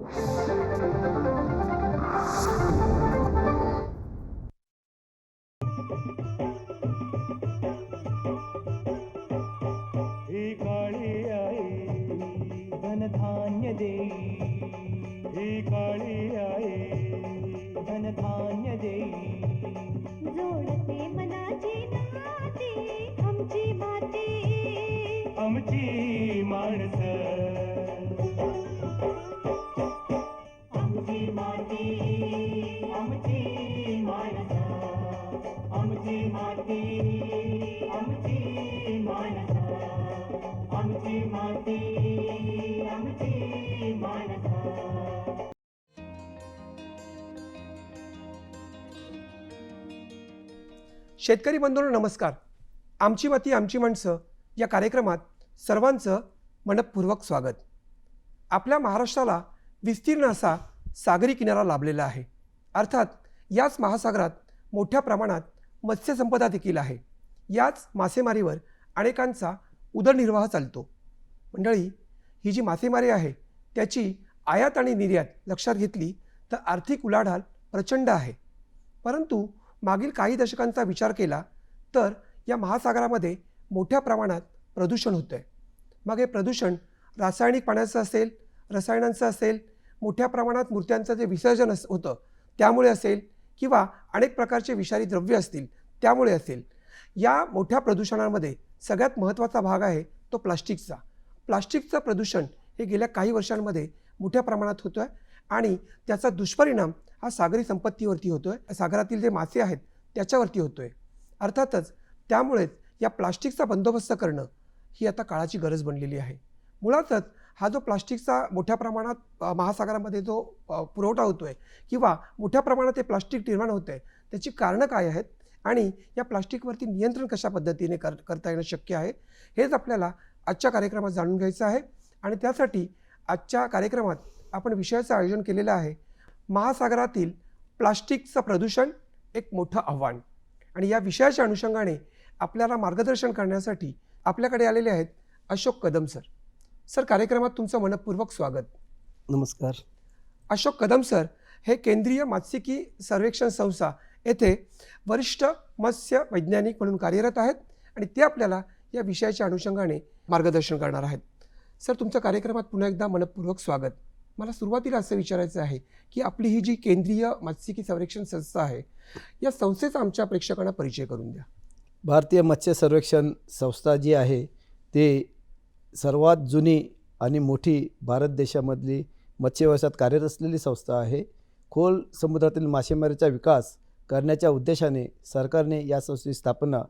Thank you. शेतकरी बंधूंनो नमस्कार. आमची माती आमची माणसं या कार्यक्रमात सर्वांचं मनपूर्वक स्वागत. आपल्या महाराष्ट्राला विस्तीर्ण असा सागरी किनारा लाभलेला आहे. अर्थात याच महासागरात मोठ्या प्रमाणात मत्स्यसंपदा देखील आहे. याच मासेमारीवर अनेकांचा उदरनिर्वाह चालतो. मंडळी ही जी मासेमारी आहे त्याची आयात आणि निर्यात लक्षात घेतली तर आर्थिक उलाढाल प्रचंड आहे. परंतु मागील काही दशकांचा विचार केला तर या महासागरामध्ये मोठ्या प्रमाणात प्रदूषण होतं आहे मग हे प्रदूषण रासायनिक पाण्याचं असेल रसायनांचं असेल मोठ्या प्रमाणात मूर्त्यांचं जे विसर्जन अस होतं त्यामुळे असेल किंवा अनेक प्रकारचे विषारी द्रव्य असतील त्यामुळे असेल. या मोठ्या प्रदूषणामध्ये सगळ्यात महत्त्वाचा भाग आहे तो प्लास्टिकचा. प्लास्टिकचं प्रदूषण हे गेल्या काही वर्षांमध्ये मोठ्या प्रमाणात होतं आहे आणि त्याचा दुष्परिणाम हा सागरी संपत्तीवरती होतो आहे सागरातील जे मासे आहेत त्याच्यावरती होतो आहे अर्थातच त्यामुळेच या प्लास्टिकचा बंदोबस्त करणं ही आता काळाची गरज बनलेली आहे. मुळातच हा जो प्लास्टिकचा मोठ्या प्रमाणात महासागरामध्ये जो पुरवठा होतो आहे किंवा मोठ्या प्रमाणात ते प्लास्टिक निर्माण होतं आहे त्याची कारणं काय आहेत आणि या प्लास्टिकवरती नियंत्रण कशा पद्धतीने कर करता येणं शक्य आहे हेच आपल्याला आजच्या कार्यक्रमात जाणून घ्यायचं आहे. आणि त्यासाठी आजच्या कार्यक्रमात आपण विषयाचं आयोजन केलेलं आहे महासागरातील प्लास्टिकचं प्रदूषण एक मोठं आव्हान. आणि या विषयाच्या अनुषंगाने आपल्याला मार्गदर्शन करण्यासाठी आपल्याकडे आलेले आहेत अशोक कदम सर. सर कार्यक्रमात तुमचं मनपूर्वक स्वागत. नमस्कार. अशोक कदम सर हे केंद्रीय मात्स्यिकी सर्वेक्षण संस्था येथे वरिष्ठ मत्स्य वैज्ञानिक म्हणून कार्यरत आहेत आणि ते आपल्याला या विषयाच्या अनुषंगाने मार्गदर्शन करणार आहेत. सर तुमच्या कार्यक्रमात पुन्हा एकदा मनपूर्वक स्वागत. मला सुरुवातीला असं विचारायचं आहे की आपली ही जी केंद्रीय मात्स्यिकी संरक्षण संस्था आहे या संस्थेचा आमच्या प्रेक्षकांना परिचय करून द्या. भारतीय मत्स्य सर्वेक्षण संस्था जी आहे ते सर्वात जुनी आणि मोठी भारत देशामधली मत्स्य व्यवसायात कार्यरत असलेली संस्था आहे. खोल समुद्रातील मासेमारीचा विकास करण्याच्या उद्देशाने सरकारने या संस्थेची स्थापना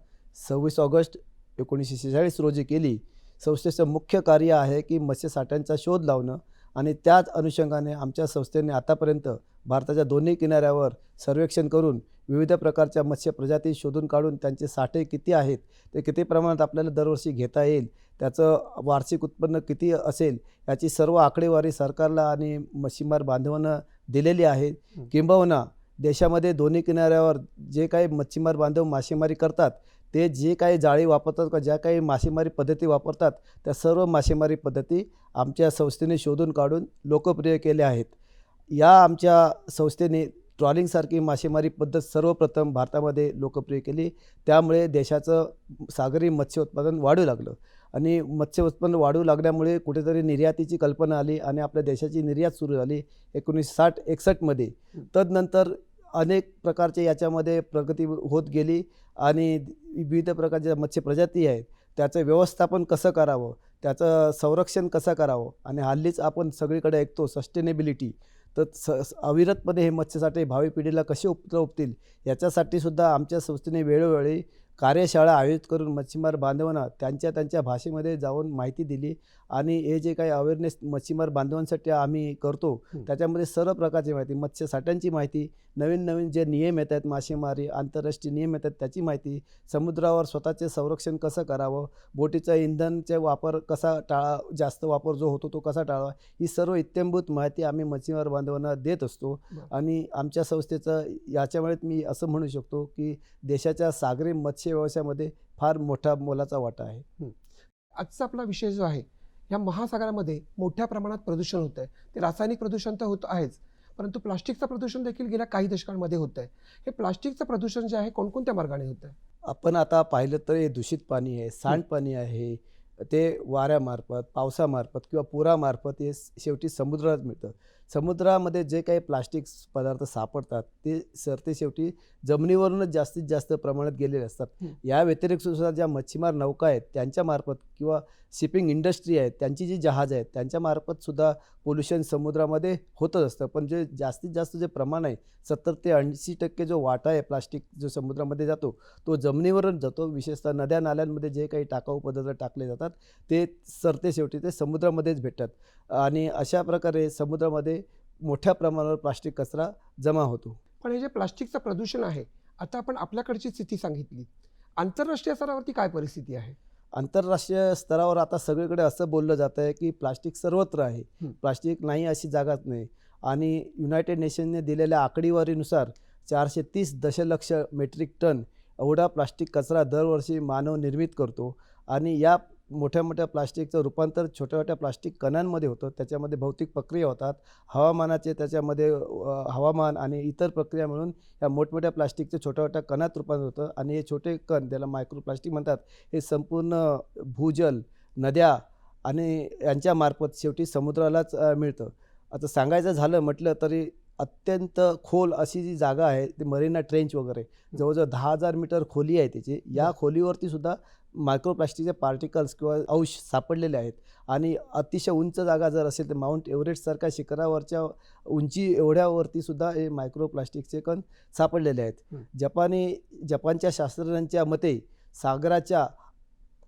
सव्वीस ऑगस्ट एकोणीसशे शेहेचाळीस रोजी केली. संस्थेचं मुख्य कार्य आहे की मत्स्यसाठ्यांचा शोध लावणं आणि त्याच अनुषंगाने आमच्या संस्थेने आतापर्यंत भारताच्या दोन्ही किनाऱ्यावर सर्वेक्षण करून विविध प्रकारच्या मत्स्य प्रजाती शोधून काढून त्यांचे साठे किती आहेत ते किती प्रमाणात आपल्याला दरवर्षी घेता येईल त्याचं वार्षिक उत्पन्न किती असेल याची सर्व आकडेवारी सरकारला आणि मच्छीमार बांधवांना दिलेली आहे. किंबहुना देशामध्ये दोन्ही किनाऱ्यावर जे काही मच्छीमार बांधव मासेमारी करतात ते जे काही जाळी वापरतात किंवा ज्या काही मासेमारी पद्धती वापरतात त्या सर्व मासेमारी पद्धती आमच्या संस्थेने शोधून काढून लोकप्रिय केल्या आहेत. या आमच्या संस्थेने ट्रॉलिंगसारखी मासेमारी पद्धत सर्वप्रथम भारतामध्ये लोकप्रिय केली. त्यामुळे देशाचं सागरी मत्स्य उत्पादन वाढू लागलं आणि मत्स्य उत्पन्न वाढू लागल्यामुळे कुठेतरी निर्यातीची कल्पना आली आणि आपल्या देशाची निर्यात सुरू झाली एकोणीसशे साठ एकसष्टमध्ये तदनंतर अनेक प्रकारचे याच्यामध्ये प्रगती होत गेली आणि विविध प्रकारच्या मत्स्य प्रजाती आहेत त्याचं व्यवस्थापन कसं करावं त्याचं संरक्षण कसं करावं आणि हल्लीच आपण सगळीकडे ऐकतो सस्टेनेबिलिटी तर स अविरतपणे हे मत्स्यसाठे भावी पिढीला कसे उपलब्धतील याच्यासाठी सुद्धा आमच्या संस्थेने वेळोवेळी कार्यशाळा आयोजित करून मच्छीमार बांधवांना त्यांच्या त्यांच्या भाषेमध्ये जाऊन माहिती दिली आणि हे जे काही अवेअरनेस मच्छीमार बांधवांसाठी आम्ही करतो. त्याच्यामध्ये सर्व प्रकारची माहिती मत्स्यसाठ्यांची माहिती नवीन नवीन जे नियम येत आहेत मासेमारी आंतरराष्ट्रीय नियम येतात त्याची माहिती समुद्रावर स्वतःचे संरक्षण कसं करावं बोटीचा इंधनचा वापर कसा टाळा जास्त वापर जो होतो तो कसा टाळावा ही सर्व इत्यंभूत माहिती आम्ही मच्छीमार बांधवांना देत असतो. आणि आमच्या संस्थेचं याच्यामुळे मी असं म्हणू शकतो की देशाच्या सागरी मत्स्य व्यवसायामध्ये फार मोठा मोलाचा वाटा आहे. आजचा आपला विषय जो आहे ह्या महासागरामध्ये मोठ्या प्रमाणात प्रदूषण होतं आहे ते रासायनिक प्रदूषण तर होत आहेच परंतु प्लास्टिकचं प्रदूषण देखील गेल्या काही दशकांमध्ये होतं आहे हे प्लास्टिकचं प्रदूषण जे आहे कोणकोणत्या मार्गाने होतं आहे आपण आता पाहिलं तर हे दूषित पाणी आहे सांडपाणी आहे ते वाऱ्यामार्फत पावसामार्फत किंवा पुरामार्फत हे शेवटी समुद्रात मिळतं. समुद्रामध्ये जे काही प्लास्टिक पदार्थ सापडतात ते सरते शेवटी जमिनीवरूनच जास्तीत जास्त प्रमाणात गेलेले असतात. या व्यतिरिक्त सुद्धा ज्या मच्छीमार नौका आहेत त्यांच्यामार्फत किंवा शिपिंग इंडस्ट्री आहे त्यांची जी जहाज आहेत त्यांच्यामार्फत सुद्धा पोल्युशन समुद्रामध्ये होतच असतं. पण जे जास्तीत जास्त जे प्रमाण आहे सत्तर ते ऐंशी टक्के जो वाटा आहे प्लास्टिक जो समुद्रामध्ये जातो तो जमिनीवरच जातो. विशेषतः नद्या नाल्यांमध्ये जे काही टाकाऊ पदार्थ टाकले जातात ते सरते शेवटी ते समुद्रामध्येच भेटतात. आणि अशा प्रकारे समुद्रामध्ये मोठ्या प्रमाणावर प्लास्टिक कचरा जमा होतो. पण हे जे प्लास्टिकचं प्रदूषण आहे आता आपण आपल्याकडची स्थिती सांगितली. आंतरराष्ट्रीय स्तरावरती काय परिस्थिती आहे? आंतरराष्ट्रीय स्तरावर आता सगळीकडे असं बोललं जातं आहे की प्लास्टिक सर्वत्र आहे. प्लास्टिक नाही अशी जागाच नाही. आणि युनायटेड नेशनने दिलेल्या आकडेवारीनुसार चारशे तीस दशलक्ष मेट्रिक टन एवढा प्लास्टिक कचरा दरवर्षी मानव निर्मित करतो. आणि या मोठ्या मोठ्या प्लास्टिकचं रूपांतर छोट्या छोट्या प्लास्टिक कणांमध्ये होतं. त्याच्यामध्ये भौतिक प्रक्रिया होतात. हवामानाचे त्याच्यामध्ये हवामान आणि इतर प्रक्रिया मिळून या मोठमोठ्या प्लास्टिकचे छोट्या छोट्या कणात रूपांतर होतं. आणि हे छोटे कण त्याला मायक्रो प्लास्टिक म्हणतात हे संपूर्ण भूजल नद्या आणि यांच्यामार्फत शेवटी समुद्रालाच मिळतं. आता सांगायचं झालं म्हटलं तरी अत्यंत खोल अशी जी जागा आहे ती मरीना ट्रेंच वगैरे. जवळजवळ दहा हजार मीटर खोली आहे त्याची. या खोलीवरती सुद्धा मायक्रोप्लास्टिकचे पार्टिकल्स किंवा अंश सापडलेले आहेत आणि अतिशय उंच जागा जर असेल तर माउंट एव्हरेस्टसारख्या शिखरावरच्या उंची एवढ्यावरती सुद्धा हे मायक्रोप्लास्टिकचे कण सापडलेले आहेत. जपानी जपानच्या शास्त्रज्ञांच्या मते सागराच्या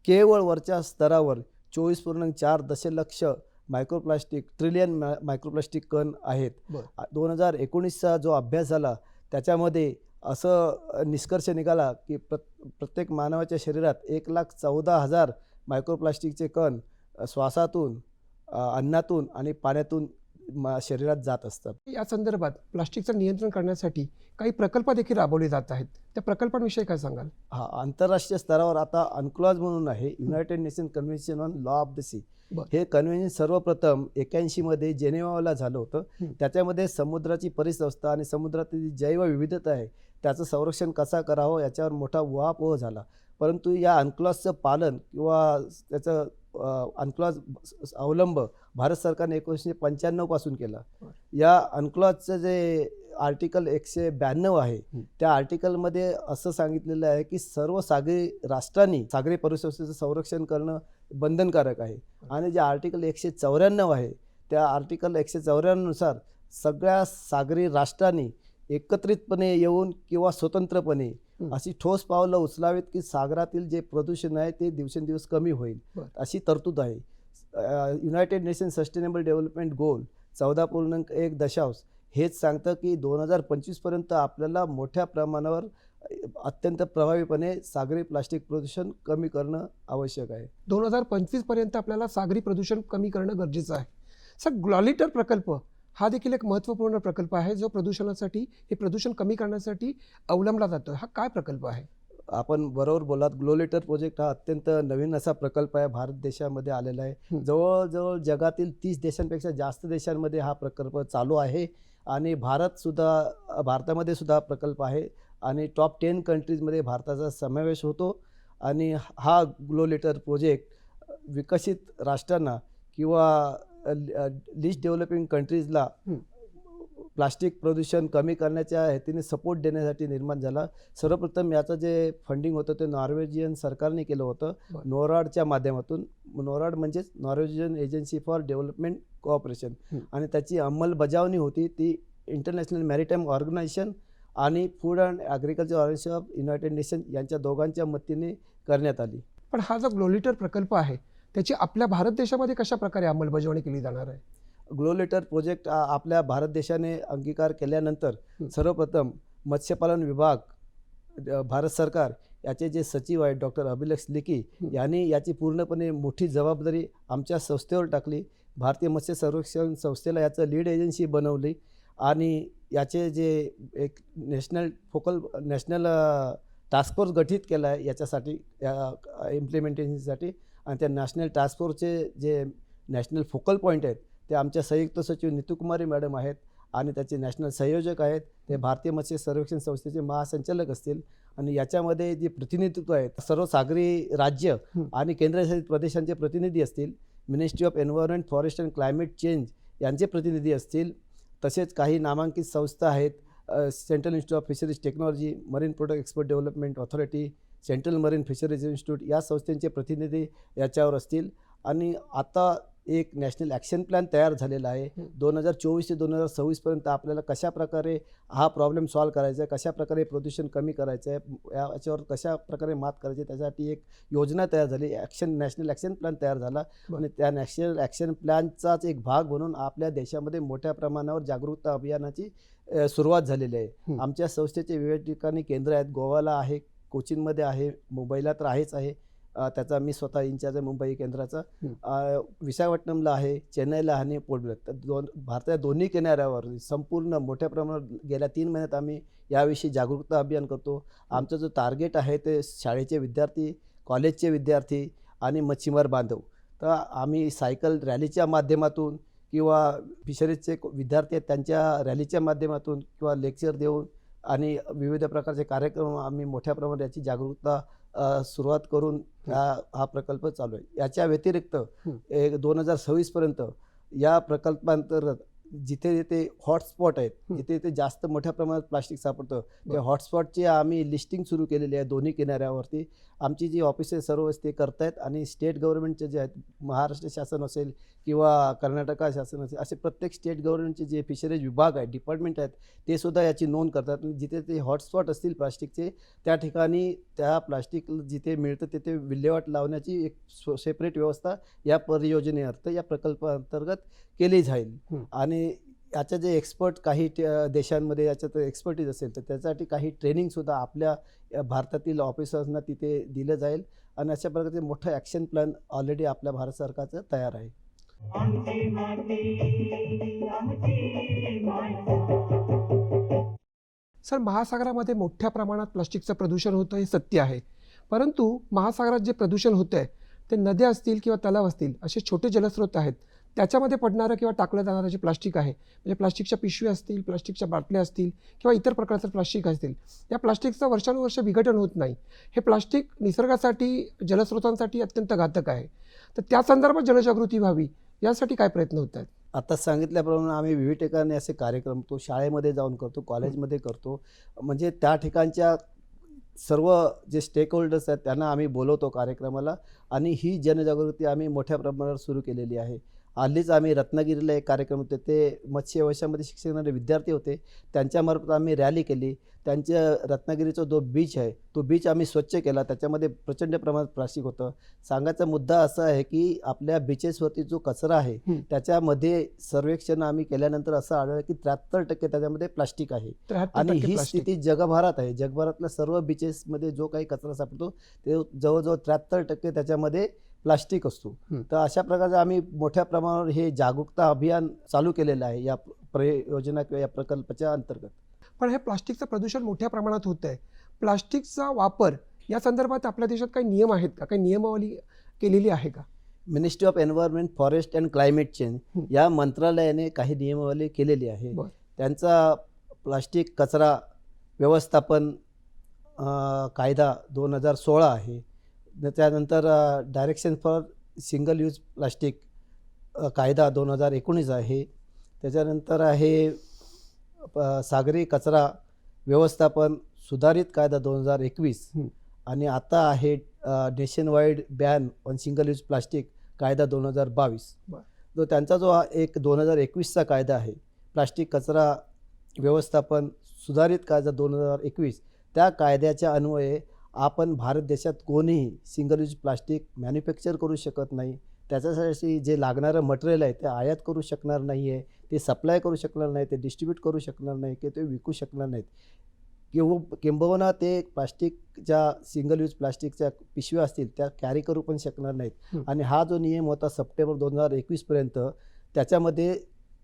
केवळ वरच्या स्तरावर चोवीस पूर्णांक चार दशलक्ष मायक्रोप्लास्टिक ट्रिलियन मा मायक्रोप्लास्टिक कण आहेत. दोन हजार एकोणीसचा जो अभ्यास झाला त्याच्यामध्ये असं निष्कर्ष निघाला की प्रत प्रत्येक मानवाच्या शरीरात एक लाख चौदा हजार मायक्रोप्लास्टिकचे कण श्वासातून अन्नातून आणि पाण्यातून मा शरीरात जात असतात. या संदर्भात प्लास्टिकचं नियंत्रण करण्यासाठी काही प्रकल्प देखील राबवले जात आहेत. त्या प्रकल्पांविषयी काय सांगाल? हा आंतरराष्ट्रीय स्तरावर आता अनक्लॉज म्हणून आहे United Nation convention on law of the sea. हे कन्व्हेन्शन सर्वप्रथम एक्याऐंशीमध्ये जेनेवाला झालं होतं. त्याच्यामध्ये समुद्राची परिसंस्था आणि समुद्रातील जी जैवविविधता आहे त्याचं संरक्षण कसा करावं याच्यावर मोठा उहापोह झाला परंतु या अनक्लॉजचं पालन किंवा त्याचं अनक्लॉज अवलंब भारत सरकारने एकोणीसशे पंच्याण्णवपासून केला. या अनक्लॉजचं जे आर्टिकल एकशे ब्याण्णव आहे. त्या आर्टिकलमध्ये असं सांगितलेलं आहे की सर्व सागरी राष्ट्रांनी सागरी परिसंस्थेचं संरक्षण करणं बंधनकारक आहे आणि जे आर्टिकल एकशे चौऱ्याण्णव आहे त्या आर्टिकल एकशे चौऱ्याण्णवनुसार सगळ्या सागरी राष्ट्रांनी एकत्रितपणे येऊन किंवा स्वतंत्रपणे. अशी ठोस पावलं उचलावीत की सागरातील जे प्रदूषण आहे ते दिवसेंदिवस कमी होईल. अशी तरतूद आहे United Nation sustainable development goal चौदा पूर्णांक एक दशांश हेच सांगतं की दोन हजार पंचवीसपर्यंत आपल्याला मोठ्या प्रमाणावर अत्यंत प्रभावीपणे सागरी प्लास्टिक प्रदूषण कमी करणं आवश्यक आहे दोन हजार पंचवीसपर्यंत आपल्याला सागरी प्रदूषण कमी करणं गरजेचं आहे सर ग्लॉलिटर प्रकल्प हा देखील एक महत्त्वपूर्ण प्रकल्प आहे जो प्रदूषणासाठी हे प्रदूषण कमी करण्यासाठी अवलंबला जातो. हा काय प्रकल्प आहे? आपण बरोबर बोलात ग्लोलेटर प्रोजेक्ट हा अत्यंत नवीन असा प्रकल्प आहे. भारत देशामध्ये आलेला आहे. जवळजवळ जगातील तीस देशांपेक्षा जास्त देशांमध्ये हा प्रकल्प चालू आहे. आणि भारतसुद्धा भारतामध्ये सुद्धा प्रकल्प आहे. आणि टॉप टेन कंट्रीजमध्ये भारताचा समावेश होतो. आणि हा ग्लोलेटर प्रोजेक्ट विकसित राष्ट्रांना किंवा लिस्ट डेव्हलपिंग कंट्रीजला. प्लास्टिक प्रदूषण कमी करण्याच्या हेतीने सपोर्ट देण्यासाठी निर्माण झाला सर्वप्रथम याचं जे फंडिंग होतं ते नॉर्वेजियन सरकारने केलं होतं. नोराडच्या माध्यमातून नोराड म्हणजेच Norwegian agency for development cooperation. आणि त्याची अंमलबजावणी होती ती इंटरनॅशनल मॅरिटाईम ऑर्गनायझेशन आणि food and agriculture organisation of United Nation यांच्या दोघांच्या मतीने करण्यात आली पण हा जो ग्लोलिटर प्रकल्प आहे त्याची आपल्या भारत देशामध्ये कशा प्रकारे अंमलबजावणी केली जाणार आहे ग्लोलेटर प्रोजेक्ट आ- आपल्या भारत देशाने अंगीकार केल्यानंतर. सर्वप्रथम मत्स्यपालन विभाग भारत सरकार याचे जे सचिव आहेत डॉक्टर अभिलेख लिकी. यांनी याची पूर्णपणे मोठी जबाबदारी आमच्या संस्थेवर टाकली भारतीय मत्स्य संरक्षण संस्थेला याचं लीड एजन्सी बनवली आणि याचे जे एक national focal national task force गठीत केला आहे याच्यासाठी या इम्प्लिमेंटेशनसाठी आणि त्या नॅशनल टास्क फोर्सचे जे नॅशनल फोकल पॉईंट आहेत ते आमच्या संयुक्त सचिव नितुकुमारी मॅडम आहेत आणि त्याचे नॅशनल संयोजक आहेत ते भारतीय मत्स्य सर्वेक्षण संस्थेचे महासंचालक असतील आणि याच्यामध्ये जे प्रतिनिधित्व आहेत सर्व सागरी राज्य. आणि केंद्रशासित प्रदेशांचे प्रतिनिधी असतील ministry of environment forest and climate change यांचे प्रतिनिधी असतील तसेच काही नामांकित संस्था आहेत central institute of fisheries technology marine product export development authority central marine fisheries institute या संस्थांचे प्रतिनिधी याच्यावर असतील आणि आता एक नॅशनल ॲक्शन प्लॅन तयार झालेला आहे. दोन हजार चोवीस ते दोन हजार सव्वीसपर्यंत आपल्याला कशा प्रकारे हा प्रॉब्लेम सॉल्व करायचा आहे कशा प्रकारे प्रदूषण कमी करायचं आहे या- याच्यावर कशा प्रकारे मात करायची आहे, त्यासाठी एक योजना तयार झाली ॲक्शन नॅशनल ॲक्शन प्लॅन तयार झाला. आणि त्या नॅशनल ॲक्शन प्लॅनचाच एक भाग म्हणून आपल्या देशामध्ये मोठ्या प्रमाणावर जागरूकता अभियानाची सुरुवात झालेली आहे. आमच्या संस्थेचे विविध ठिकाणी केंद्र आहेत गोवाला आहे कोचीनमध्ये आहे मुंबईला तर आहेच आहे. त्याचा मी स्वतः इंचार्ज आहे मुंबई केंद्राचा. विशाखापट्टणमला आहे चेन्नईला आणि पोर्ट ब्लेअर तर दोन भारताच्या दोन्ही किनाऱ्यावर संपूर्ण मोठ्या प्रमाणात गेल्या तीन महिन्यात आम्ही याविषयी जागरूकता अभियान करतो. आमचं जो टार्गेट आहे ते शाळेचे विद्यार्थी कॉलेजचे विद्यार्थी आणि मच्छीमार बांधव. तर आम्ही सायकल रॅलीच्या माध्यमातून किंवा फिशरीजचे विद्यार्थी आहेत त्यांच्या रॅलीच्या माध्यमातून किंवा लेक्चर देऊन आणि विविध प्रकारचे कार्यक्रम आम्ही मोठ्या प्रमाणात याची जागरूकता सुरुवात करून हा हा प्रकल्प चालू आहे याच्या व्यतिरिक्त. एक दोन हजार सव्वीसपर्यंत या प्रकल्पांतर्गत जिथे जिथे हॉटस्पॉट आहेत. जिथे जिथे जास्त मोठ्या प्रमाणात प्लास्टिक सापडतं त्या. हॉटस्पॉटची आम्ही लिस्टिंग सुरू केलेली आहे दोन्ही किनाऱ्यावरती आमची जी ऑफिसेस सर्व ते करतायत आणि स्टेट गव्हर्नमेंटचे जे आहेत महाराष्ट्र शासन असेल किंवा कर्नाटका शासन असेल असे प्रत्येक स्टेट गव्हर्नमेंटचे जे फिशरीज विभाग आहेत डिपार्टमेंट आहेत ते सुद्धा याची नोंद करतात आणि जिथे ते हॉटस्पॉट असतील प्लास्टिकचे त्या ठिकाणी त्या प्लास्टिक जिथे मिळतं तिथे विल्हेवाट लावण्याची एक सेपरेट व्यवस्था या परियोजनेअर्थ या प्रकल्पाअंतर्गत केली जाईल. आणि याच्या जे एक्सपर्ट काही देशांमध्ये याच्यात एक्सपर्टीज असेल तर त्यासाठी काही ट्रेनिंगसुद्धा आपल्या भारतातील ऑफिसर्सना तिथे दिलं जाईल. आणि अशा प्रकारचे मोठं ॲक्शन प्लॅन ऑलरेडी आपल्या भारत सरकारचं तयार आहे. सर महासागरामध्ये मोठ्या प्रमाणात प्लास्टिकचं प्रदूषण होतं हे सत्य आहे. परंतु महासागरात जे प्रदूषण होतं आहे ते नद्या असतील किंवा तलाव असतील असे छोटे जलस्रोत आहेत त्याच्यामध्ये पडणारं किंवा टाकलं जाणारं जे प्लास्टिक आहे म्हणजे प्लास्टिकच्या पिशव्या असतील प्लास्टिकच्या बाटल्या असतील किंवा इतर प्रकारचं प्लास्टिक असतील या प्लास्टिकचं वर्षानुवर्ष विघटन होत नाही. हे प्लास्टिक निसर्गासाठी जलस्रोतांसाठी अत्यंत घातक आहे. तर त्या संदर्भात जनजागृती व्हावी यासाठी काय प्रयत्न होत आहेत? आता सांगितल्याप्रमाणे आम्ही विविध ठिकाणी असे कार्यक्रम तो शाळेमध्ये जाऊन करतो कॉलेजमध्ये करतो. म्हणजे त्या ठिकाणच्या सर्व जे स्टेक होल्डर्स आहेत त्यांना आम्ही बोलवतो कार्यक्रमाला आणि ही जनजागृती आम्ही मोठ्या प्रमाणावर सुरू केलेली आहे. हल्लीच आम्ही रत्नागिरीला एक कार्यक्रम होते. ते मत्स्य व्यवसायामध्ये शिक्षण घेणारे विद्यार्थी होते. त्यांच्यामार्फत आम्ही रॅली केली. त्यांच्या रत्नागिरीचा जो बीच आहे तो बीच आम्ही स्वच्छ केला. त्याच्यामध्ये प्रचंड प्रमाणात प्लास्टिक होतं. सांगायचा मुद्दा असा आहे की आपल्या बीचेसवरती जो कचरा आहे. त्याच्यामध्ये सर्वेक्षण आम्ही केल्यानंतर असं आढळलं की त्र्याहत्तर टक्के त्याच्यामध्ये प्लास्टिक आहे. आणि ही स्थिती जगभरात आहे. जगभरातल्या सर्व बीचेसमध्ये जो काही कचरा सापडतो ते जवळजवळ त्र्याहत्तर टक्के त्याच्यामध्ये प्लास्टिक असतो. तर अशा प्रकारचं आम्ही मोठ्या प्रमाणावर हे जागरूकता अभियान चालू केलेलं आहे या प्रयोजना किंवा या प्रकल्पाच्या अंतर्गत. पण हे प्लास्टिकचं प्रदूषण मोठ्या प्रमाणात होत आहे. प्लास्टिकचा वापर या संदर्भात आपल्या देशात काही नियम आहेत का? काही नियमावली केलेली आहे का? Ministry of environment forest and climate change. या मंत्रालयाने काही नियमावली केलेली आहे. त्यांचा प्लास्टिक कचरा व्यवस्थापन कायदा दोन हजार सोळा आहे. त्यानंतर direction for single use plastic कायदा दोन हजार एकोणीस आहे त्याच्यानंतर आहे सागरी कचरा व्यवस्थापन सुधारित कायदा दोन हजार एकवीस. आणि आता आहे nationwide ban on single use plastic कायदा दोन हजार बावीस. जो त्यांचा जो हा एक दोन हजार एकवीसचा कायदा आहे प्लास्टिक कचरा व्यवस्थापन सुधारित कायदा दोन हजार एकवीस त्या कायद्याच्या अन्वये आपण भारत देशात कोणीही सिंगल यूज प्लास्टिक मॅन्युफॅक्चर करू शकत नाही. त्याच्यासाठी जे लागणारं मटेरियल आहे ते आयात करू शकणार नाही आहे ते सप्लाय करू शकणार नाही ते डिस्ट्रीब्यूट करू शकणार नाही किंवा ते विकू शकणार नाहीत. किंवा किंबहुना ते प्लास्टिकच्या सिंगल यूज प्लास्टिकच्या पिशव्या असतील त्या कॅरी करू पण शकणार नाहीत. आणि हा जो नियम होता सप्टेंबर दोन हजार एकवीसपर्यंत त्याच्यामध्ये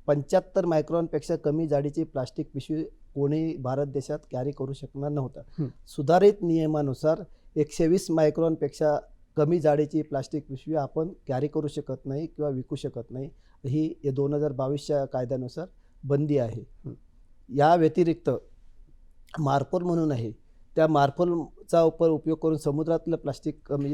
पंच्याहत्तर मायक्रॉनपेक्षा कमी जाडीची प्लास्टिक पिशवी कोणी भारत देशात कॅरी करू शकणार नव्हता. सुधारित नियमानुसार एकशे वीस मायक्रॉनपेक्षा कमी जाडीची प्लास्टिक पिशवी आपण कॅरी करू शकत नाही किंवा विकू शकत नाही. ही दोन हजार बावीसच्या कायद्यानुसार बंदी आहे. या व्यतिरिक्त मार्पल म्हणून आहे त्या मार्पलचा उपर उपयोग करून समुद्रातलं प्लास्टिक कमी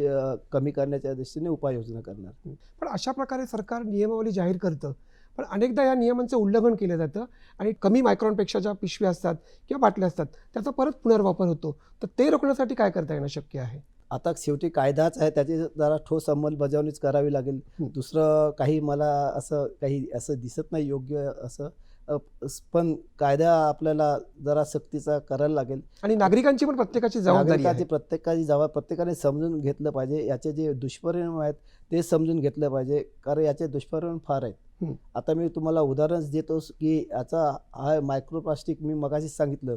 कमी करण्याच्या दृष्टीने उपाययोजना करणार. पण अशा प्रकारे सरकार नियमावली जाहीर करतं. पण अनेकदा या नियमांचं उल्लंघन केलं जातं आणि कमी मायक्रॉनपेक्षा ज्या पिशव्या असतात किंवा बाटल्या असतात त्याचा परत पुनर्वापर होतो. तर ते रोखण्यासाठी काय करता येणं शक्य आहे? आता शेवटी कायदाच आहे त्याची जरा ठोस अंमलबजावणीच करावी लागेल. दुसरं काही मला असं काही असं दिसत नाही योग्य असं. पण कायदा आपल्याला जरा सक्तीचा करायला लागेल. आणि नागरिकांची पण प्रत्येकाची जबाबदारी प्रत्येकाची जबाब प्रत्येकाने समजून घेतलं पाहिजे. याचे जे दुष्परिणाम आहेत ते समजून घेतलं पाहिजे. कारण याचे दुष्परिणाम फार आहेत. आता मी तुम्हाला उदाहरणच देतो की याचा हा मायक्रोप्लास्टिक मी मगाशीच सांगितलं.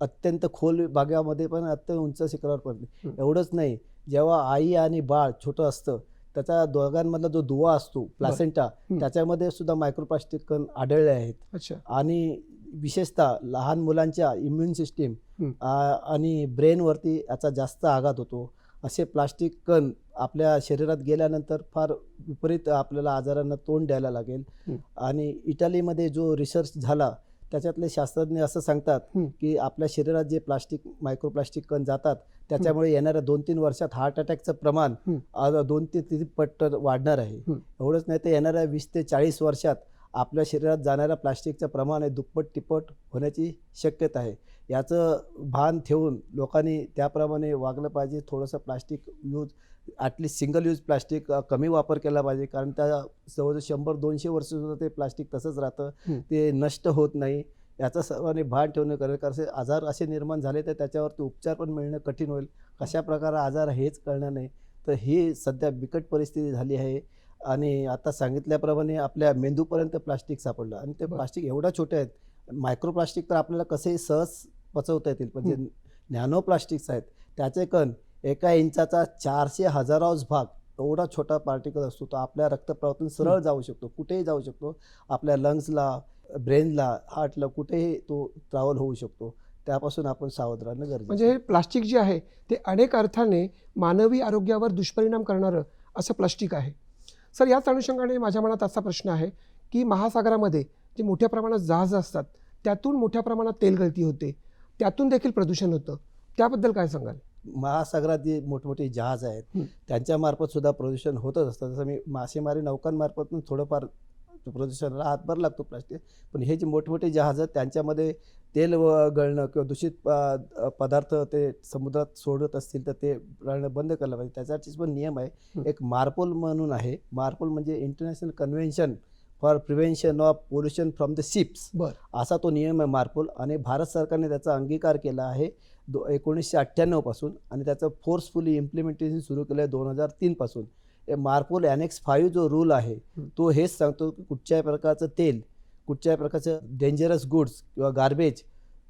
अत्यंत खोल भागामध्ये पण अत्यंत उंच शिखरावर पडते. एवढंच नाही जेव्हा आई आणि बाळ छोटं असतं त्याच्या दोघांमधला जो दुवा असतो प्लासेंटा. त्याच्यामध्ये सुद्धा मायक्रोप्लास्टिक कण आढळले आहेत आणि विशेषतः लहान मुलांच्या इम्युन सिस्टीम. आणि ब्रेनवरती याचा जास्त आघात होतो असे प्लास्टिक कण आपल्या शरीरात गेल्यानंतर फार विपरीत आपल्याला आजारांना तोंड द्यायला लागेल. आणि इटालीमध्ये जो रिसर्च झाला त्याच्यातले शास्त्रज्ञ असं सांगतात. की आपल्या शरीरात जे प्लास्टिक मायक्रोप्लास्टिक कण जातात त्याच्यामुळे येणाऱ्या दोन तीन वर्षात हार्ट अटॅकचं प्रमाण. आज दोन ते तीन पट वाढणार आहे. एवढंच नाही तर येणाऱ्या वीस ते चाळीस वर्षात आपल्या शरीरात जाणाऱ्या प्लास्टिकचं प्रमाण आहे दुप्पट तिप्पट होण्याची शक्यता आहे. याचं भान ठेवून लोकांनी त्याप्रमाणे वागलं पाहिजे. थोडंसं plastic use at least single use plastic कमी वापर केला पाहिजे. कारण त्या जवळजवळ शंभर दोनशे वर्षसुद्धा ते प्लास्टिक तसंच राहतं. हं. ते नष्ट होत नाही. याचं सर्वांनी भान ठेवणं करेल. कारण असे आजार असे निर्माण झाले तर त्याच्यावरती उपचार पण मिळणं कठीण होईल. कशा प्रकारे आजार हेच कळणार नाही. तर ही सध्या बिकट परिस्थिती झाली आहे. आणि आता सांगितल्याप्रमाणे आपल्या मेंदूपर्यंत प्लास्टिक सापडलं. आणि ते. प्लास्टिक एवढ्या छोटे आहेत. मायक्रोप्लास्टिक तर आपल्याला कसेही सहज पचवता येतील. पण जे नॅनो प्लास्टिक्स आहेत त्याचे कण एका इंचाचा चारशे हजारावच भाग एवढा छोटा पार्टिकल असतो तो आपल्या रक्तप्रवाहातून सरळ जाऊ शकतो. कुठेही जाऊ शकतो. आपल्या लंग्सला ब्रेनला हार्टला कुठेही तो ट्रॅव्हल होऊ शकतो. त्यापासून आपण सावध राहणं गरजेचं म्हणजे हे प्लास्टिक जे आहे ते अनेक अर्थाने मानवी आरोग्यावर दुष्परिणाम करणारं असं प्लास्टिक आहे. सर याच अनुषंगाने माझ्या मनात असा प्रश्न आहे की महासागरामध्ये जे मोठ्या प्रमाणात जहाजं असतात त्यातून मोठ्या प्रमाणात तेलगळती होते. त्यातून देखील प्रदूषण होतं. त्याबद्दल काय सांगाल? महासागरात जे मोठमोठी जहाज आहेत हं. त्यांच्या मार्फत सुद्धा प्रदूषण होतच असतं. जसं मी मासेमारी नौकांमार्फत पण थोडंफार प्रदूषणाला हातभार लागतो प्लास्टिक. पण हे जे मोठमोठे जहाज आहेत त्यांच्यामध्ये तेल व गळणं किंवा दूषित पदार्थ ते समुद्रात सोडत असतील तर ते गळणं बंद करायला पाहिजे. त्यासाठीच पण नियम आहे. एक मार्पोल म्हणून आहे. मार्पोल म्हणजे international convention for prevention of pollution from the ships बरं. असा तो नियम आहे मार्पोल आणि भारत सरकारने त्याचा अंगीकार केला आहे दो एकोणीसशे अठ्ठ्याण्णवपासून आणि त्याचं फोर्सफुली इम्प्लिमेंटेशन सुरू केलं आहे दोन हजार तीनपासून मार्पोल ॲनेक्स फाईव्ह जो रूल आहे हं. तो हेच सांगतो की कुठच्याही प्रकारचं तेल कुठच्याही प्रकारचं डेंजरस गुड्स किंवा गार्बेज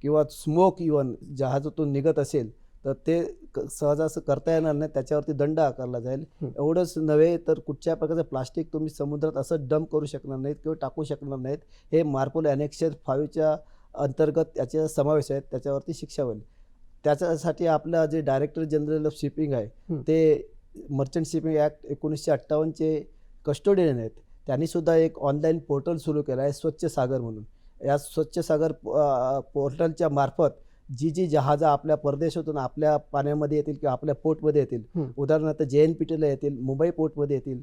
किंवा स्मोक इवन जहाजातून निघत असेल तर ते क- सहज असं करता येणार नाही त्याच्यावरती दंड आकारला जाईल. एवढंच नव्हे तर कुठच्या प्रकारचं प्लास्टिक तुम्ही समुद्रात असं डंप करू शकणार नाहीत किंवा टाकू शकणार नाहीत हे मार्पोल ॲनेक्शर फाईव्हच्या अंतर्गत याचा समावेश आहे त्याच्यावरती शिक्षा होईल त्याच्यासाठी आपलं जे डायरेक्टर जनरल ऑफ शिपिंग आहे. ते मर्चंट शिपिंग ॲक्ट एकोणीसशे अठ्ठावन्नचे कस्टोडियन आहेत. त्यांनी सुद्धा एक ऑनलाईन पोर्टल सुरू केलं आहे स्वच्छ सागर म्हणून. या स्वच्छ सागर पोर्टलच्या मार्फत जी जी जहाजं आपल्या परदेशातून आपल्या पाण्यामध्ये येतील किंवा आपल्या पोर्टमध्ये येतील. उदाहरणार्थ जे एन पी टीला येतील मुंबई पोर्टमध्ये येतील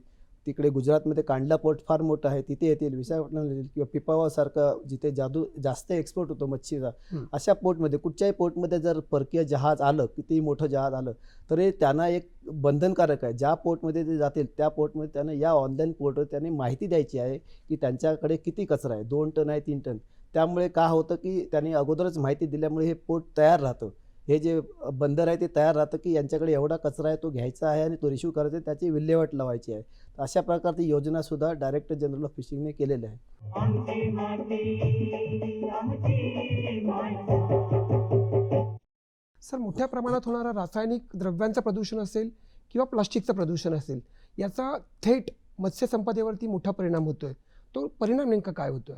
तिकडे गुजरातमध्ये कांडला पोर्ट फार मोठं आहे तिथे येतील विशाखापट्टणम येतील किंवा पिपावासारखं जिथे जादू जास्त एक्सपोर्ट होतो मच्छीचा. अशा पोर्टमध्ये कुठच्याही पोर्टमध्ये जर परकीय जहाज आलं कितीही मोठं जहाज आलं तरी त्यांना एक बंधनकारक आहे. ज्या पोर्टमध्ये ते जातील त्या पोर्टमध्ये त्यांना या ऑनलाईन पोर्टवर त्यांनी माहिती द्यायची आहे की त्यांच्याकडे किती कचरा आहे. दोन टन आहे तीन टन. त्यामुळे का होतं की त्यांनी अगोदरच माहिती दिल्यामुळे हे पोर्ट तयार राहतं. हे जे बंदर आहे ते तयार राहतं की यांच्याकडे एवढा कचरा आहे तो घ्यायचा आहे आणि तो रिसिव्ह करायचा आहे त्याची विल्हेवाट लावायची आहे. तर अशा प्रकारची योजनासुद्धा डायरेक्टर जनरल ऑफ फिशिंगने केलेल्या आहे. सर मोठ्या प्रमाणात होणारं रासायनिक द्रव्यांचं प्रदूषण असेल किंवा प्लास्टिकचं प्रदूषण असेल याचा थेट मत्स्यसंपदेवरती मोठा परिणाम होतोय. तो परिणाम नेमका काय होतोय?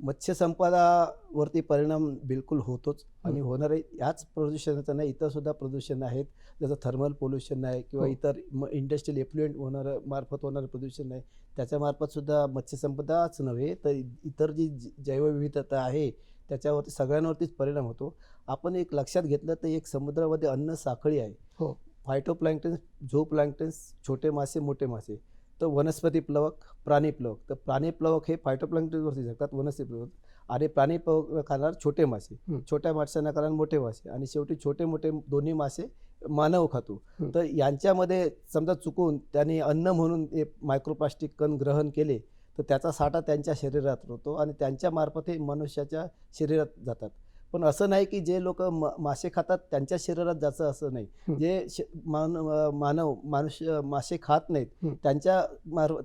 मत्स्यसंपदावरती परिणाम बिलकुल होतोच आणि होणार आहे याच प्रदूषणाचं नाही इतर सुद्धा प्रदूषण आहेत. जसं थर्मल पोल्युशन आहे किंवा हो. इतर इंडस्ट्रियल एफ्लुएंट होणारं मार्फत होणारं प्रदूषण आहे. त्याच्यामार्फत सुद्धा मत्स्यसंपदाच नव्हे तर इतर जी जैवविविधता आहे त्याच्यावरती सगळ्यांवरतीच परिणाम होतो. आपण एक लक्षात घेतलं तर एक समुद्रामध्ये अन्न साखळी आहे. हो. फायटोप्लॅन्क्टन्स झो प्लॅन्क्टन्स छोटे मासे मोठे मासे. तर वनस्पती प्लवक प्राणी प्लवक. तर प्राणी प्लवक हे फायटोप्लॅन्क्टनवरती जगतात वनस्पती प्लवक. आणि प्राणी प्लवक खाणार छोटे मासे. छोट्या माशांना खाणार मोठे मासे. आणि शेवटी छोटे मोठे दोन्ही मासे मानव खातो. तर यांच्यामध्ये समजा चुकून त्यांनी अन्न म्हणून हे मायक्रोप्लास्टिक कण ग्रहण केले तर त्याचा साठा त्यांच्या शरीरात होतो आणि त्यांच्या मार्फत हे मनुष्याच्या शरीरात जातात. पण असं नाही की जे लोक मासे खातात त्यांच्या शरीरात जायचं असं नाही. जे मानव मनुष्य मासे खात नाहीत. त्यांच्या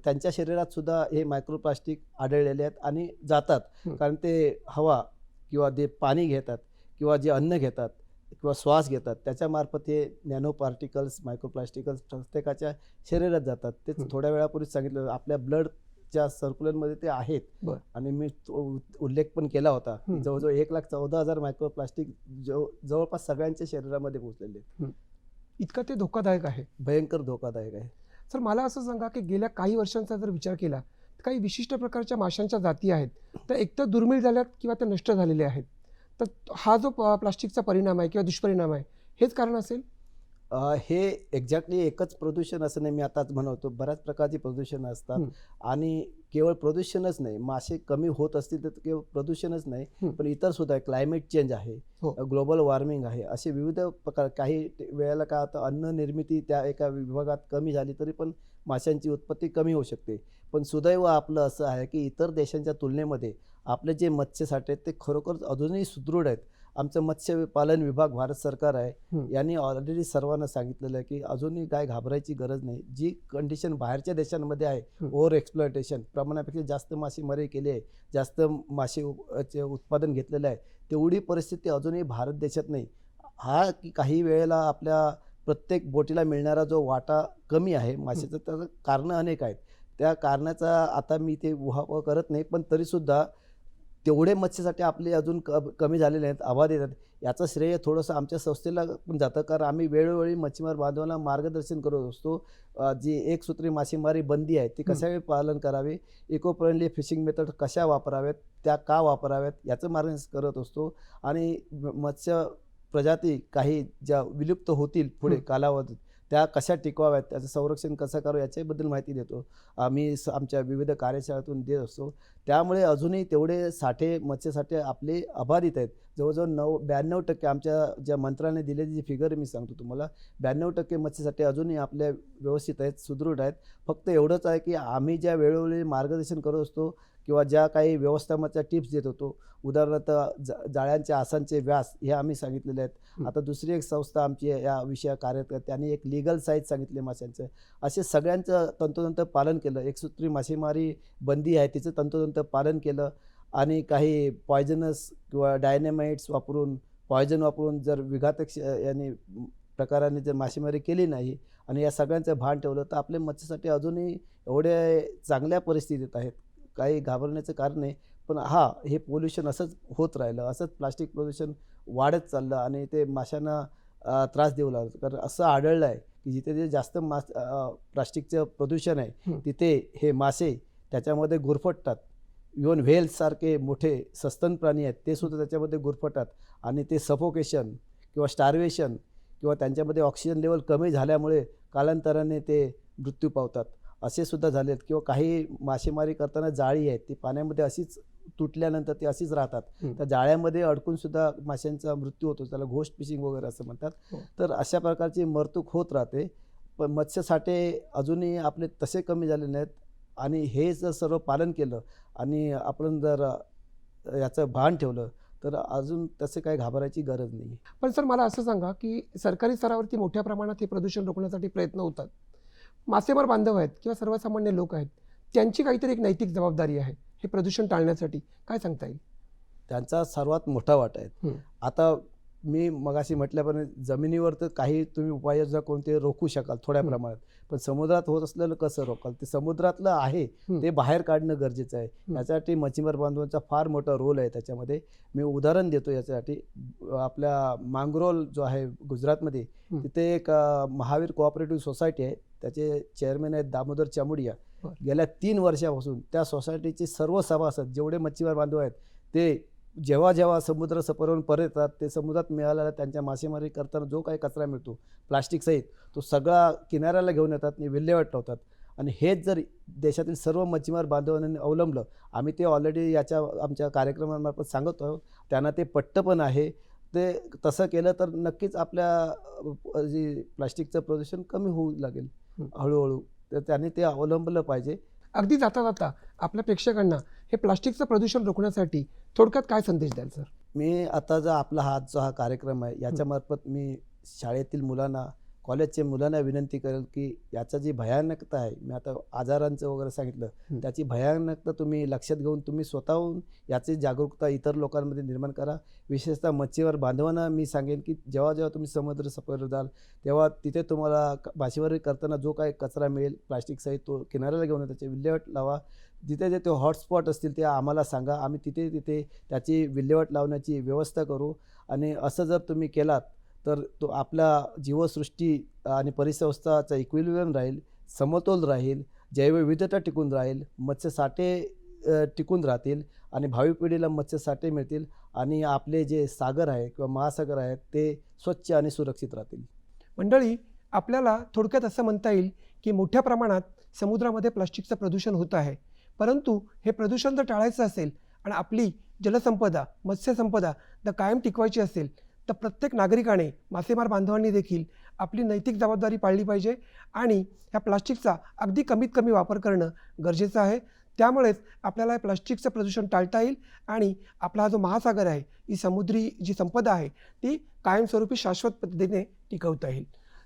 त्यांच्या शरीरात सुद्धा हे मायक्रोप्लास्टिक आढळलेले आहेत आणि जातात. कारण ते हवा किंवा ते पाणी घेतात किंवा जे अन्न घेतात किंवा श्वास घेतात त्याच्यामार्फत हे नॅनो पार्टिकल्स मायक्रोप्लास्टिकल्स प्रत्येकाच्या शरीरात जातात तेच. थोड्या वेळापूर्वीच सांगितलं आपल्या ब्लडच्या सर्क्युलरमध्ये ते आहेत बरं. आणि मी तो उल्लेख पण केला होता की. जवळजवळ एक लाख चौदा हजार मायक्रोप्लास्टिक जवळ जवळपास सगळ्यांच्या शरीरामध्ये पोहोचलेले आहेत. इतकं ते धोकादायक आहे भयंकर धोकादायक आहे सर मला असं सांगा की गेल्या काही वर्षांचा जर विचार केला तर काही विशिष्ट प्रकारच्या माशांच्या जाती आहेत त्या एकतर दुर्मिळ झाल्यात किंवा त्या नष्ट झालेल्या आहेत तर हा जो प- प्लास्टिकचा परिणाम आहे किंवा दुष्परिणाम आहे हेच कारण असेल हे एक्झॅक्टली एकच प्रदूषण असं नाही मी आताच म्हणतो बऱ्याच प्रकारची प्रदूषण असतात हं. आणि केवळ प्रदूषणच नाही मासे कमी होत असतील तर केवळ प्रदूषणच नाही हं. पण इतर सुद्धा क्लायमेट चेंज आहे हो. ग्लोबल वॉर्मिंग आहे असे विविध प्रकार काही वेळेला काय होतं अन्न निर्मिती त्या एका विभागात कमी झाली तरी पण माशांची उत्पत्ती कमी होऊ शकते पण सुदैव आपलं असं आहे की इतर देशांच्या तुलनेमध्ये आपले जे मत्स्यसाठे आहेत ते खरोखर अजूनही सुदृढ आहेत आमचं मत्स्य पालन विभाग भारत सरकार आहे. यांनी ऑलरेडी सर्वांना सांगितलेलं आहे की अजूनही काय घाबरायची गरज नाही. जी कंडिशन बाहेरच्या देशांमध्ये आहे. ओव्हर एक्सप्लॉयटेशन प्रमाणापेक्षा जास्त मासेमारी केली आहे जास्त मासे उत्पादन घेतलेलं आहे तेवढी परिस्थिती अजूनही भारत देशात नाही. हा की काही वेळेला आपल्या प्रत्येक बोटीला मिळणारा जो वाटा कमी आहे माशाचं त्याचं कारणं अनेक आहेत. त्या कारणाचा आता मी ते उहापोह करत नाही पण तरीसुद्धा तेवढे मत्स्यासाठी आपले अजून क कमी झालेले आहेत अबाधित आहेत याचं श्रेय थोडंसं आमच्या संस्थेला पण जातं. कारण आम्ही वेळोवेळी मच्छीमार बांधवांना मार्गदर्शन करत असतो. जी एकसूत्री मासेमारी बंदी आहे ती कशा पालन करावे? इको फ्रेंडली फिशिंग मेथड कशा वापराव्यात? त्या का वापराव्यात? याचं मार्गदर्शन करत असतो. आणि म- मत्स्य प्रजाती काही ज्या विलुप्त होतील पुढे. कालावधीत त्या कशा टिकवाव्यात त्याचं संरक्षण कसं करावं याच्याबद्दल माहिती देतो. आम्ही स- आमच्या विविध कार्यशाळेतून देत असतो. त्यामुळे अजूनही तेवढे साठे मत्स्यसाठे आपले अबाधित आहेत. जवळजवळ नऊ ब्याण्णव टक्के आमच्या ज्या मंत्रालयाने दिलेली जी फिगर मी सांगतो तुम्हाला ब्याण्णव टक्के मत्स्यसाठे अजूनही आपल्या व्यवस्थित आहेत सुदृढ आहेत. फक्त एवढंच आहे की आम्ही ज्या वेळोवेळी मार्गदर्शन करत असतो किंवा ज्या काही व्यवस्थापनाच्या टिप्स देत होतो उदाहरणार्थ जा जाळ्यांच्या आसांचे व्यास हे आम्ही सांगितलेले आहेत. आता दुसरी एक संस्था आमची या विषया कार्यरत आहे त्यांनी एक लिगल साईज सांगितले माशांचं. असे सगळ्यांचं तंतोतंत पालन केलं. एकसूत्री मासेमारी बंदी आहे तिचं तंतोतंत पालन केलं आणि काही पॉयझनस किंवा डायनेमाइट्स वापरून पॉयझन वापरून जर विघातक याने प्रकाराने जर मासेमारी केली नाही आणि या सगळ्यांचं भान ठेवलं तर आपले मत्स्यासाठी अजूनही एवढे चांगल्या परिस्थितीत आहेत. काही घाबरण्याचं कारण नाही. पण हा हे पोल्युशन असंच होत राहिलं. असंच प्लास्टिक प्रदूषण वाढत चाललं आणि ते माशांना त्रास देऊ लागलं. कारण असं आढळलं आहे की जिथे जे जास्त मास प्लास्टिकचं प्रदूषण आहे. तिथे हे मासे त्याच्यामध्ये गुरफटतात. इवन व्हेल्ससारखे मोठे सस्तन प्राणी आहेत ते सुद्धा त्याच्यामध्ये गुरफटतात. आणि ते सफोकेशन किंवा स्टार्वेशन किंवा त्यांच्यामध्ये ऑक्सिजन लेवल कमी झाल्यामुळे कालांतराने ते मृत्यू पावतात. असे सुद्धा झालेत किंवा काही मासेमारी करताना जाळी आहेत ती पाण्यामध्ये अशीच तुटल्यानंतर ती अशीच राहतात. त्या जाळ्यामध्ये अडकून सुद्धा माशांचा मृत्यू होतो त्याला घोस्ट फिशिंग वगैरे असं म्हणतात. हो. तर अशा प्रकारची मरतूक होत राहते. पण मत्स्यसाठे अजूनही आपले तसे कमी झाले नाहीत आणि हे जर सर्व पालन केलं आणि आपण जर याचं भान ठेवलं तर अजून तसे काही घाबरायची गरज नाही. पण सर मला असं सांगा की सरकारी स्तरावरती मोठ्या प्रमाणात हे प्रदूषण रोखण्यासाठी प्रयत्न होतात. मासेमार बांधव आहेत किंवा सर्वसामान्य लोक आहेत त्यांची काहीतरी एक नैतिक जबाबदारी आहे हे प्रदूषण टाळण्यासाठी काय सांगता येईल त्यांचा सर्वात मोठा वाटा आहे. आता मी मगाशी म्हटल्याप्रमाणे जमिनीवर तर काही तुम्ही उपाययोजना कोणते रोखू शकाल थोड्या. प्रमाणात पण समुद्रात होत असलेलं कसं रोकाल ते समुद्रातलं आहे. ते बाहेर काढणं गरजेचं आहे हं. यासाठी मच्छीमार बांधवांचा फार मोठा रोल आहे त्याच्यामध्ये मी उदाहरण देतो याच्यासाठी आपल्या मांगरोल जो आहे गुजरातमध्ये. तिथे एक महावीर कोऑपरेटिव्ह सोसायटी आहे त्याचे चेअरमॅन आहेत दामोदर चामुडिया. गेल्या तीन वर्षापासून त्या सोसायटीचे सर्व सभासद जेवढे मच्छीमार बांधव आहेत ते जेव्हा जेव्हा समुद्र सफरवरून परत येतात ते समुद्रात मिळालेला त्यांच्या मासेमारी करताना जो काही कचरा मिळतो प्लास्टिकसहित तो सगळा किनाऱ्याला घेऊन येतात आणि विल्हेवाट ठेवतात. आणि हेच जर देशातील सर्व मच्छीमार बांधवांनी अवलंबलं आम्ही ते ऑलरेडी याच्या आमच्या कार्यक्रमामार्फत सांगत आहोत. त्यांना ते पट्ट पण आहे. ते तसं केलं तर नक्कीच आपल्या जे प्लास्टिकचं प्रदूषण कमी होऊ लागेल. हळूहळू. तर त्यांनी ते अवलंबलं पाहिजे. अगदी जाता जाता आपल्या प्रेक्षकांना हे प्लास्टिकचं प्रदूषण रोखण्यासाठी थोडक्यात काय संदेश द्याल सर? मी आता जो आपला हा जो हा कार्यक्रम आहे याच्यामार्फत मी शाळेतील मुलांना कॉलेजच्या मुलांना विनंती करेल की याचा जी भयानकता आहे मी आता आजारांचं वगैरे सांगितलं. त्याची भयानकता तुम्ही लक्षात घेऊन तुम्ही स्वतःहून याची जागरूकता इतर लोकांमध्ये निर्माण करा. विशेषतः मच्छीवर बांधवांना मी सांगेन की जेव्हा जेव्हा तुम्ही समुद्र सफर जाल तेव्हा तिथे तुम्हाला मासेमारी करताना जो काही कचरा मिळेल प्लास्टिकसहित तो किनाऱ्याला घेऊन त्याची विल्हेवाट लावा. जिथे जे ते हॉटस्पॉट असतील ते आम्हाला सांगा. आम्ही तिथे तिथे त्याची विल्हेवाट लावण्याची व्यवस्था करू. आणि असं जर तुम्ही केलात तर तो आपला जीवसृष्टी आणि परिसंस्थाचा इक्विलिब्रियम राहील समतोल राहील जैवविविधता टिकून राहील मत्स्यसाठे टिकून राहतील आणि भावी पिढीला मत्स्यसाठे मिळतील आणि आपले जे सागर आहे किंवा महासागर आहेत ते स्वच्छ आणि सुरक्षित राहतील. मंडळी आपल्याला थोडक्यात असं म्हणता येईल की मोठ्या प्रमाणात समुद्रामध्ये प्लास्टिकचं प्रदूषण होत आहे. परंतु हे प्रदूषण जर टाळायचं असेल आणि आपली जलसंपदा मत्स्यसंपदा जर कायम टिकवायची असेल तर प्रत्येक नागरिकाने मासेमार बांधवांनी देखील आपली नैतिक जबाबदारी पाळली पाहिजे आणि ह्या प्लास्टिकचा अगदी कमीत कमी वापर करणं गरजेचं आहे. त्यामुळेच आपल्याला प्लास्टिकचं प्रदूषण टाळता येईल आणि आपला हा जो महासागर आहे ही समुद्री जी संपदा आहे ती कायमस्वरूपी शाश्वत पद्धतीने टिकवता येईल.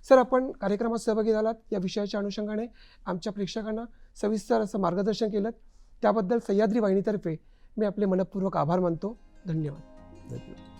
सर आपण कार्यक्रमात सहभागी झालात. या विषयाच्या अनुषंगाने आमच्या प्रेक्षकांना सविस्तर असं मार्गदर्शन केलं त्याबद्दल सह्याद्री वाहिनीतर्फे मी आपले मनपूर्वक आभार मानतो. धन्यवाद. धन्यवाद.